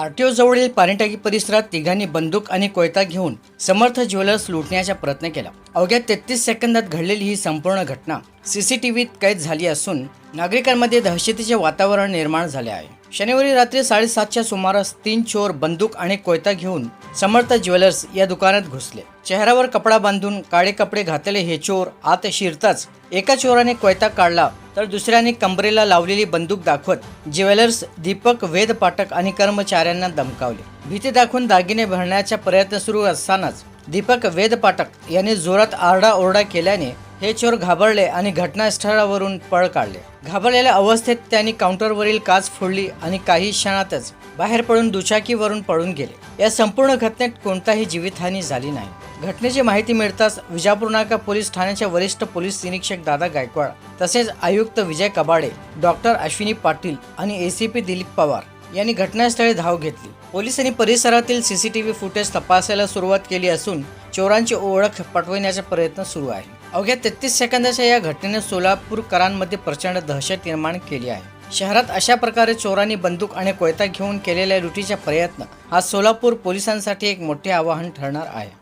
RTO जवळील पाणीटाकी परिसरात तिघांनी बंदूक आणि कोयता घेऊन समर्थ ज्वेलर्स लुटण्याचा प्रयत्न केला. अवघ्या तेहतीस सेकंदात घडलेली ही संपूर्ण घटना सीसीटीव्हीत कैद झाली असून नागरिकांमध्ये दहशतीचे वातावरण निर्माण झाले आहे. शनिवारी रात्री साडेसातच्या सुमारास तीन चोर बंदूक आणि कोयता घेऊन समर्थ ज्वेलर्स या दुकानात घुसले. चेहऱ्यावर कपडा बांधून काळे कपडे घातलेले हे चोर आत शिरताच एका चोराने कोयता काढला तर दुसऱ्याने कंबरेला लावलेली बंदूक दाखवत ज्वेलर्स दीपक वेद पाठक आणि कर्मचाऱ्यांना धमकावले. भीती दाखवून दागिने भरण्याचा प्रयत्न सुरू असतानाच दीपक वेद पाठक यांनी जोरात आरडाओरडा केल्याने हे चोर घाबरले आणि घटनास्थळावरून पळ काढले. घाबरलेल्या अवस्थेत त्यांनी काउंटरवरील काच फोडली आणि काही क्षणातच बाहेर पडून दुचाकीवरून पळून गेले. या संपूर्ण घटनेत कोणताही जीवितहानी झाली नाही. घटनेची माहिती मिळताच विजापूर नाका पोलीस ठाण्याचे वरिष्ठ पोलीस निरीक्षक दादा गायकवाड तसेच आयुक्त विजय कबाडे डॉक्टर अश्विनी पाटील आणि एसीपी दिलीप पवार यांनी घटनास्थळी धाव घेतली. पोलिसांनी परिसरातील सीसीटीव्ही फुटेज तपासायला सुरुवात केली असून चोरांची ओळख पटवण्याचा प्रयत्न सुरू आहे. अवघ्या तेहतीस सेकंदाच्या या घटनेने सोलापूरकरांमध्ये प्रचंड दहशत निर्माण केली आहे. शहरात अशा प्रकारे चोरांनी बंदूक आणि कोयता घेऊन केलेल्या लुटीचा प्रयत्न हा सोलापूर पोलिसांसाठी एक मोठे आवाहन ठरणार आहे.